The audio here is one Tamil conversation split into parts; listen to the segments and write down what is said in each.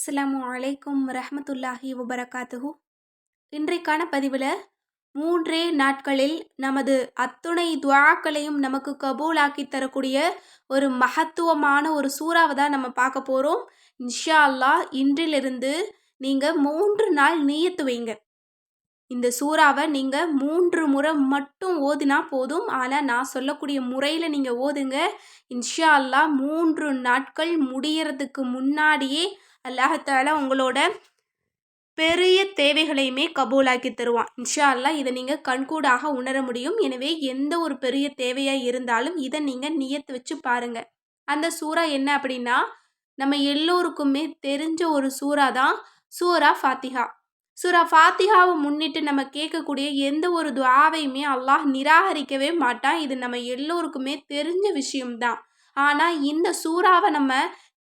அஸ்லாம் அலைக்கும் ரஹமத்துல்லாஹி வபரகாத்துஹு. இன்றைக்கான பதிவில் மூன்றே நாட்களில் நமது அத்துணை துவாக்களையும் நமக்கு கபூலாக்கி தரக்கூடிய ஒரு மகத்துவமான ஒரு சூறாவை தான் நம்ம பார்க்க போகிறோம் இன்ஷா அல்லாஹ் இன்றிலிருந்து நீங்கள் மூன்று நாள் நீயத்து வைங்க. இந்த சூறாவை நீங்கள் மூன்று முறை மட்டும் ஓதுனா போதும். ஆனால் நான் சொல்லக்கூடிய முறையில் நீங்கள் ஓதுங்க. இன்ஷா அல்லாஹ் மூன்று நாட்கள் முடியறதுக்கு முன்னாடியே அல்லாஹால உங்களோட பெரிய தேவைகளையுமே கபூலாக்கி தருவான். இன்ஷா அல்லா இதை நீங்கள் கண்கூடாக உணர முடியும். எனவே எந்த ஒரு பெரிய தேவையாக இருந்தாலும் இதை நீங்கள் நியத்து வச்சு பாருங்கள் அந்த சூறா என்ன அப்படின்னா நம்ம எல்லோருக்குமே தெரிஞ்ச ஒரு சூறா தான் சூரா ஃபாத்திஹா. சூரா ஃபாத்திஹாவை முன்னிட்டு நம்ம கேட்கக்கூடிய எந்த ஒரு துவாவையுமே அல்லாஹ் நிராகரிக்கவே மாட்டான். இது நம்ம எல்லோருக்குமே தெரிஞ்ச விஷயம்தான். ஆனால் இந்த சூறாவை நம்ம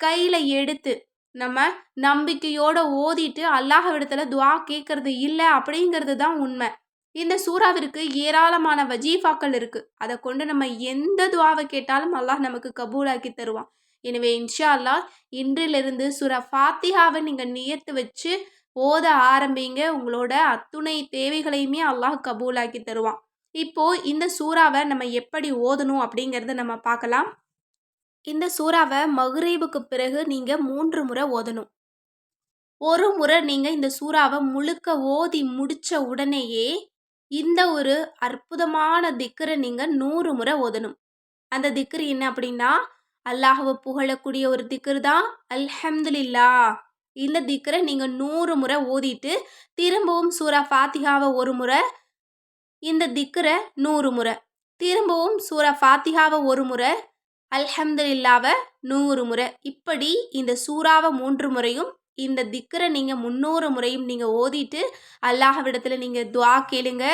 கையில் எடுத்து நம்ம நம்பிக்கையோட ஓதிட்டு அல்லாஹ் விடத்துல துவா கேட்கறது இல்லை அப்படிங்கிறது தான் உண்மை. இந்த சூறாவிற்கு ஏராளமான வஜீஃபாக்கள் இருக்குது அதை கொண்டு நம்ம எந்த துவாவை கேட்டாலும் அல்லாஹ் நமக்கு கபூலாக்கி தருவான். எனவே இன்ஷா அல்லாஹ் இன்றிலிருந்து சுரா ஃபாத்திஹாவை நீங்கள் நியத்து வச்சு ஓத ஆரம்பிங்க. உங்களோட அத்துணை தேவைகளையுமே அல்லாஹ் கபூலாக்கி தருவான். இப்போ இந்த சூறாவை நம்ம எப்படி ஓதணும் அப்படிங்கிறத நம்ம பார்க்கலாம். இந்த சூறாவை மகுரீபுக்கு பிறகு நீங்கள் மூன்று முறை ஓதணும். ஒரு முறை நீங்கள் இந்த சூறாவை முழுக்க ஓதி முடித்த உடனேயே இந்த ஒரு அற்புதமான திக்கரை நீங்கள் நூறு முறை ஓதணும். அந்த திக்கர் என்ன அப்படின்னா அல்லாஹவை புகழக்கூடிய ஒரு திக்கர் தான் அல்ஹம்துலில்லா இந்த திக்கரை நீங்கள் நூறு முறை ஓதிட்டு திரும்பவும் சூரா ஃபாத்திகாவை ஒரு முறை இந்த திக்கரை நூறு முறை. திரும்பவும் சூரா ஃபாத்திகாவை ஒரு முறை அல்ஹம்துலில்லாவை நூறு முறை. இப்படி இந்த சூறாவை மூன்று முறையும் இந்த திக்கரை நீங்கள் முன்னூறு முறையும் நீங்கள் ஓதிட்டு அல்லாஹ்விடத்தில் நீங்கள் துவா கேளுங்க.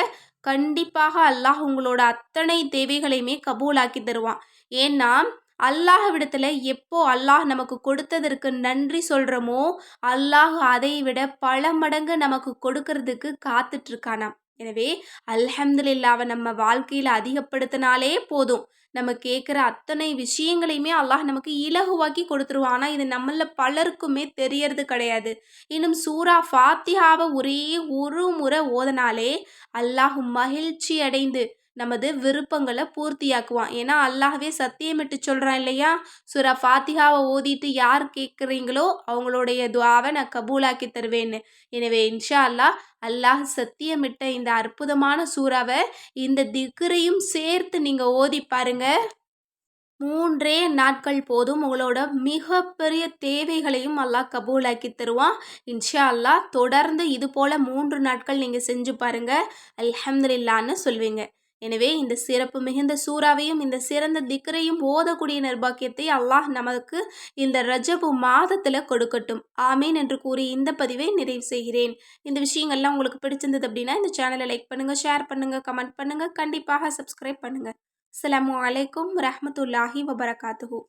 கண்டிப்பாக அல்லாஹ் உங்களோட அத்தனை தேவைகளையுமே கபூலாக்கி தருவான். ஏன்னா அல்லாஹ்விடத்தில் எப்போ அல்லாஹ் நமக்கு கொடுத்ததற்கு நன்றி சொல்கிறோமோ அல்லாஹ் அதை விட பல மடங்கு நமக்கு கொடுக்கறதுக்கு காத்துட்ருக்கானாம். எனவே அல்ஹம்துலில்லாவை நம்ம வாழ்க்கையில் அதிகப்படுத்தினாலே போதும். நம்ம கேட்குற அத்தனை விஷயங்களையுமே அல்லாஹ் நமக்கு இலகுவாக்கி கொடுத்துருவான். ஆனால் இது நம்மள பலருக்குமே தெரியறது கிடையாது. இன்னும் சூரா ஃபாத்தியாவை ஒரே ஒரு முறை ஓதனாலே அல்லாஹ் மகிழ்ச்சி அடைந்து நமது விருப்பங்களை பூர்த்தியாக்குவான். ஏன்னா அல்லாஹவே சத்தியமிட்டு சொல்கிறான் இல்லையா? சுரா ஃபாத்திகாவை ஓதிட்டு யார் கேட்குறீங்களோ அவங்களுடைய துவாவை நான் கபூலாக்கி தருவேன்னு. எனவே இன்ஷா அல்லாஹ் அல்லாஹ் சத்தியமிட்ட இந்த அற்புதமான சூறாவை இந்த திக்ரையும் சேர்த்து நீங்கள் ஓதி பாருங்கள் மூன்றே நாட்கள் போதும் உங்களோட மிகப்பெரிய தேவைகளையும் அல்லாஹ் கபூலாக்கி தருவான். இன்ஷா அல்லாஹ் தொடர்ந்து இது போல் மூன்று நாட்கள் நீங்கள் செஞ்சு பாருங்கள் அல்ஹம்துலில்லான்னு சொல்வீங்க. எனவே இந்த சிறப்பு மிகுந்த சூறாவையும் இந்த சிறந்த திக்கரையும் ஓதக்கூடிய நிர்பாக்கியத்தை அல்லாஹ் நமக்கு இந்த ரஜபு மாதத்தில் கொடுக்கட்டும். ஆமீன் என்று கூறி இந்த பதிவை நிறைவு செய்கிறேன். இந்த விஷயங்கள்லாம் உங்களுக்கு பிடிச்சிருந்தது அப்படின்னா இந்த சேனலை லைக் பண்ணுங்கள் ஷேர் பண்ணுங்கள் கமெண்ட் பண்ணுங்கள் கண்டிப்பாக சப்ஸ்கிரைப் பண்ணுங்கள் அஸ்லாம் வலைக்கம் ரஹமத்துல்லாஹி வபரகாத்துஹூ.